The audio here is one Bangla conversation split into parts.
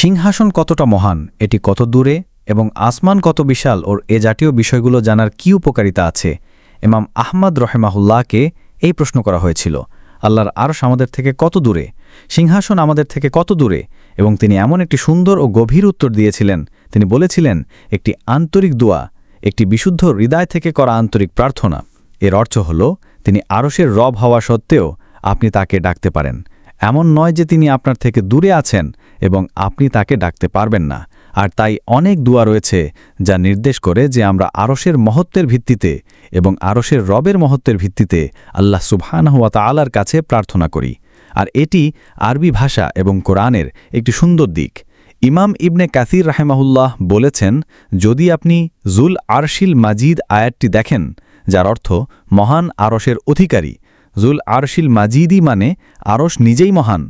সিংহাসন কতটা মহান, এটি কত দূরে এবং আসমান কত বিশাল, ওর এ জাতীয় বিষয়গুলো জানার কি উপকারিতা আছে? এমাম আহমদ রহেমাহুল্লাহকে এই প্রশ্ন করা হয়েছিল, আল্লাহর আরশ আমাদের থেকে কত দূরে, সিংহাসন আমাদের থেকে কত দূরে, এবং তিনি এমন একটি সুন্দর ও গভীর উত্তর দিয়েছিলেন, তিনি বলেছিলেন, একটি আন্তরিক দোয়া, একটি বিশুদ্ধ হৃদয় থেকে করা আন্তরিক প্রার্থনা। এর অর্থ হল, তিনি আরশের রব হওয়া সত্ত্বেও আপনি তাকে ডাকতে পারেন। এমন নয় যে তিনি আপনার থেকে দূরে আছেন এবং আপনি তাকে ডাকতে পারবেন না। আর তাই অনেক দোয়া রয়েছে যা নির্দেশ করে যে আমরা আরশের মহত্বের ভিত্তিতে এবং আরশের রবের মহত্বের ভিত্তিতে আল্লাহ সুবহানাহুয়া তালার কাছে প্রার্থনা করি। আর এটি আরবি ভাষা এবং কোরআনের একটি সুন্দর দিক। ইমাম ইবনে কাসির রাহেমাহুল্লাহ বলেছেন, যদি আপনি জুল আরশিল মাজিদ আয়াতটি দেখেন, যার অর্থ মহান আরশের অধিকারী জুল আরশিল মাজিদি মানে আরশ নিজেই মহান,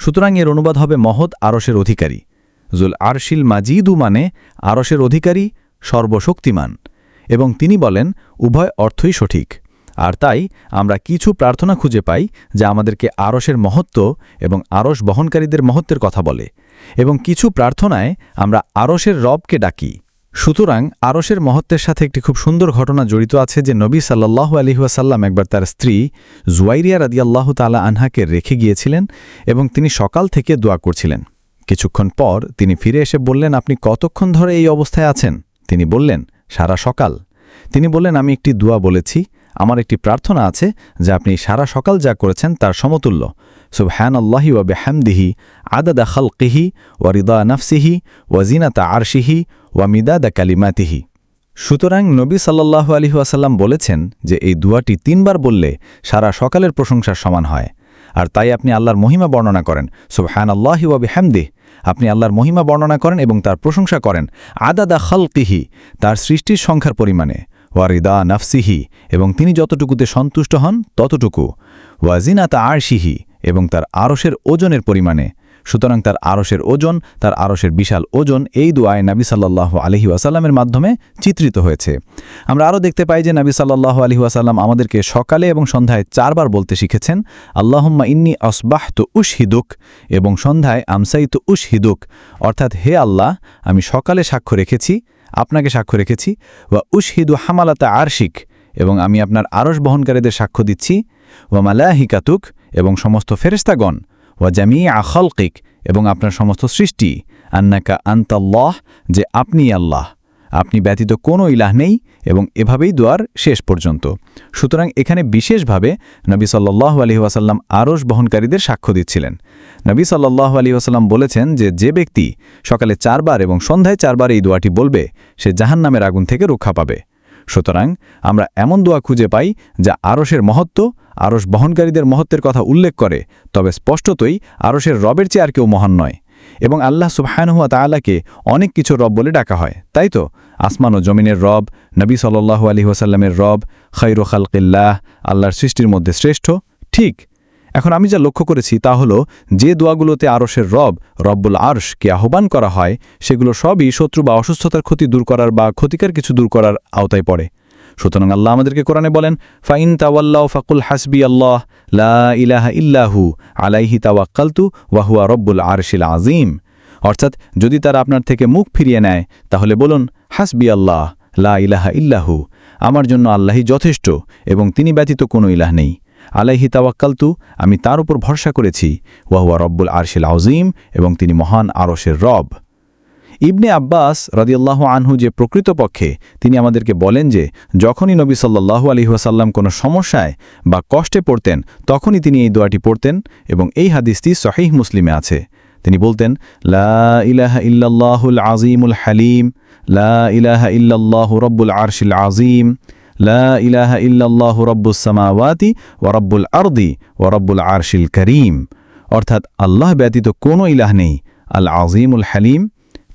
সুতরাং এর অনুবাদ হবে মহৎ আরশের অধিকারী। জুল আরশিল মাজিদু মানে আরশের অধিকারী, সর্বশক্তিমান, এবং তিনি বলেন, উভয় অর্থই সঠিক। আর তাই আমরা কিছু প্রার্থনা খুঁজে পাই যা আমাদেরকে আরশের মহত্ব এবং আরশ বহনকারীদের মহত্বের কথা বলে, এবং কিছু প্রার্থনায় আমরা আরশের রবকে ডাকি। সুতরাং আরশের মহত্বের সাথে একটি খুব সুন্দর ঘটনা জড়িত আছে যে নবী সাল্লাহ আলিহাসাল্লাম একবার তার স্ত্রী জুয়াইরিয়া রাদিয়াল্লাহ তালা আনহাকে রেখে গিয়েছিলেন এবং তিনি সকাল থেকে দোয়া করছিলেন। কিছুক্ষণ পর তিনি ফিরে এসে বললেন, আপনি কতক্ষণ ধরে এই অবস্থায় আছেন? তিনি বললেন, সারা সকাল। তিনি বললেন, আমি একটি দোয়া বলেছি। আমার একটি প্রার্থনা আছে যা আপনি সারা সকাল যা করেছেন তার সমতুল্য। সুবহান আল্লাহি ওয়া বেহামদিহি, আদাদা ওয়া রিদা নফসিহি জিনাতা আরশিহি কালিমাতিহি। সুতরাং নবী সাল্লাল্লাহু আলহি ওয়াসাল্লাম বলেছেন যে এই দুয়াটি তিনবার বললে সারা সকালের প্রশংসার সমান হয়। আর তাই আপনি আল্লাহর মহিমা বর্ণনা করেন সুবহান আল্লাহি ওয়া বেহামদিহ। আপনি আল্লাহর মহিমা বর্ণনা করেন এবং তার প্রশংসা করেন, আদাদা খালকিহি, তার সৃষ্টির সংখ্যার পরিমাণে ওয়ারিদা নাফসিহি, এবং তিনি যতটুকুতে সন্তুষ্ট হন ততটুকু ওয়াজিনাতা আরশিহি এবং তার আরশের ওজনের পরিমাণে। সুতরাং তার আরশের ওজন, তার আরশের বিশাল ওজন এই দোয়ায় নাবি সাল্লাহ আলহি ওয়াসাল্লামের মাধ্যমে চিত্রিত হয়েছে। আমরা আরও দেখতে পাই যে নাবি সাল্লাহ আলহি ওয়াসাল্লাম আমাদেরকে সকালে এবং সন্ধ্যায় চারবার বলতে শিখেছেন, আল্লাহম্মা ইন্নি অসবাহ তো উশ হিদুক এবং সন্ধ্যায় আমসাই তো উশ হিদুক অর্থাৎ, হে আল্লাহ, আমি সকালে সাক্ষ্য রেখেছি, আপনাকে সাক্ষ্য রেখেছি, ওয়া উশহিদু হামালাতা আরশিক এবং আমি আপনার আরশ বহনকারীদের সাক্ষ্য দিচ্ছি, ওয়া মালাহিকাতুক এবং সমস্ত ফেরেস্তাগণ ওয়া জামি আখলকিক এবং আপনার সমস্ত সৃষ্টি, আন্নাকা আন্তাল্লাহ, যে আপনি আল্লাহ। আপনি ব্যতীত কোনো ইলাহ নেই এবং এভাবেই দোয়ার শেষ পর্যন্ত। সুতরাং এখানে বিশেষভাবে নবী সাল্লাহ আলী ওয়াসাল্লাম আরশ বহনকারীদের সাক্ষ্য দিচ্ছিলেন। নবী সাল্লাহ আলী ওয়াসাল্লাম বলেছেন যে যে ব্যক্তি সকালে চারবার এবং সন্ধ্যায় চারবার এই দোয়াটি বলবে, সে জাহান নামের আগুন থেকে রক্ষা পাবে। সুতরাং আমরা এমন দোয়া খুঁজে পাই যা আরশের মহত্ব আরশ বহনকারীদের মহত্বের কথা উল্লেখ করে, তবে স্পষ্টতই আরশের রবের চেয়ে আর কেউ মহান নয়। এবং আল্লাহ সুবহানহুয়া তালাকে অনেক কিছু রব বলে ডাকা হয়। তাই তো? আসমান ও জমিনের রব, নবী সাল্লাহু আলী ওসাল্লামের রব খৈরু খালকিল্লাহ, আল্লাহর সৃষ্টির মধ্যে শ্রেষ্ঠ। ঠিক। এখন আমি যা লক্ষ্য করেছি তা হলো, যে দোয়াগুলোতে আরশের রব, রব্বুল আরশকে আহ্বান করা হয়, সেগুলো সবই শত্রু বা অসুস্থতার ক্ষতি দূর করার বা ক্ষতিকার কিছু দূর করার আওতায় পড়ে। সুতরাং আল্লাহ আমাদেরকে কোরআনে বলেন, ফাইন তাওয়াল্লাহ ফাকুল হাসবি আল্লাহ, লা ইলাহা ইল্লাহু আলাইহি তাওয়াক্কালতু ওয়াহুয়া রব্বুল আরশিল আজিম অর্থাৎ যদি তারা আপনার থেকে মুখ ফিরিয়ে নেয়, তাহলে বলুন, হাসবি আল্লাহ, লা ইলাহা ইল্লাহু, আমার জন্য আল্লাহই যথেষ্ট এবং তিনি ব্যতীত কোনো ইলাহ নেই। আলাইহি তাওয়াক্কালতু, আমি তার উপর ভরসা করেছি ওয়াহুয়া রব্বুল আরশিল আজিম এবং তিনি মহান আরশের রব। ইবনে আব্বাস রদিয়াল্লাহ আনহু যে প্রকৃতপক্ষে তিনি আমাদেরকে বলেন যে, যখনই নবী সাল্লাহু আলহিহাসাল্লাম কোনো সমস্যায় বা কষ্টে পড়তেন, তখনই তিনি এই দোয়াটি পড়তেন এবং এই হাদিসটি সহিহ মুসলিমে আছে। তিনি বলতেন, লা ইলাহা ইল্লাল্লাহুল আজিমুল হালিম, লা ইলাহা রব্বুল আরশিল আজিম লা ইলাহা ইল্লাল্লাহ রব্বুস সামাওয়াতি ও রব্বুল আরদি ও রব্বুল আরশিল করিম। অর্থাৎ আল্লাহ ব্যতীত কোনো ইলাহ নেই, আল আজিমুল হালিম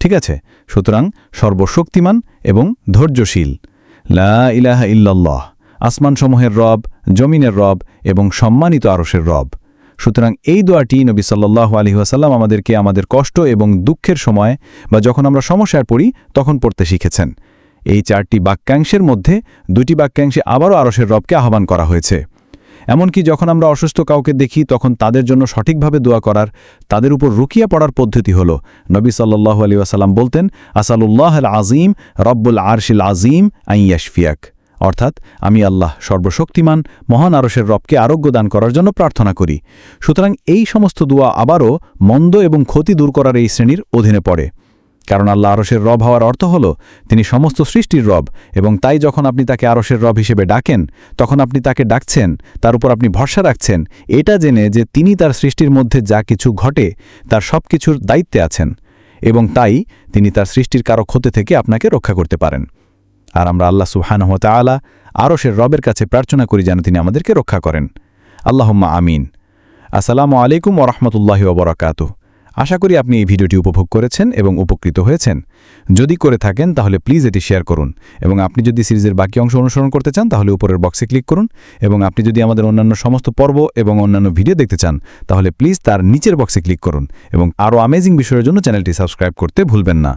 ঠিক আছে? সুতরাং সর্বশক্তিমান এবং ধৈর্যশীল। লা ইলাহা ইল্লাল্লাহ, আসমানসমূহের রব, জমিনের রব এবং সম্মানিত আরসের রব। সুতরাং এই দোয়াটি নবী সাল্লাহ আলহিহাসাল্লাম আমাদেরকে আমাদের কষ্ট এবং দুঃখের সময় বা যখন আমরা সমস্যায় পড়ি, তখন পড়তে শিখেছেন। এই চারটি বাক্যাংশের মধ্যে দুটি বাক্যাংশে আবারও আরসের রবকে আহ্বান করা হয়েছে। এমনকি যখন আমরা অসুস্থ কাউকে দেখি, তখন তাদের জন্য সঠিকভাবে দোয়া করার, তাদের উপর রুকিয়া পড়ার পদ্ধতি হল। নবী সাল্লাল্লাহু আলী ওয়াসাল্লাম বলতেন আসালুল্লাহ আল আজিম রব্বুল আরশিল আজিম আইয়াশফিয়াক অর্থাৎ, আমি আল্লাহ সর্বশক্তিমান, মহান আরশের রবকে আরোগ্য দান করার জন্য প্রার্থনা করি। সুতরাং এই সমস্ত দোয়া আবারও মন্দ এবং ক্ষতি দূর করার এই শ্রেণির অধীনে পড়ে। কারণ আল্লাহ আরশের রব হওয়ার অর্থ হল, তিনি সমস্ত সৃষ্টির রব, এবং তাই যখন আপনি তাকে আরশের রব হিসেবে ডাকেন, তখন আপনি তাকে ডাকছেন, তার উপর আপনি ভরসা রাখছেন, এটা জেনে যে তিনি তার সৃষ্টির মধ্যে যা কিছু ঘটে, তার সব কিছুর দায়িত্বে আছেন, এবং তাই তিনি তার সৃষ্টির কারও ক্ষতি থেকে আপনাকে রক্ষা করতে পারেন। আর আমরা আল্লাহ সুবহানহু আলা আরশের রবের কাছে প্রার্থনা করি যেন তিনি আমাদেরকে রক্ষা করেন। আল্লাহম্মা আমিন। আসসালামু আলাইকুম ওরহমতুল্লাহি ওবরাকাতু আশা করি আপনি এই ভিডিওটি উপভোগ করেছেন এবং উপকৃত হয়েছেন। যদি করে থাকেন, তাহলে প্লিজ এটি শেয়ার করুন এবং আপনি যদি সিরিজের বাকি অংশ অনুসরণ করতে চান, তাহলে উপরের বক্সে ক্লিক করুন এবং আপনি যদি আমাদের অন্যান্য সমস্ত পর্ব এবং অন্যান্য ভিডিও দেখতে চান, তাহলে প্লিজ তার নিচের বক্সে ক্লিক করুন এবং আরও আমেজিং বিষয়ের জন্য চ্যানেলটি সাবস্ক্রাইব করতে ভুলবেন না।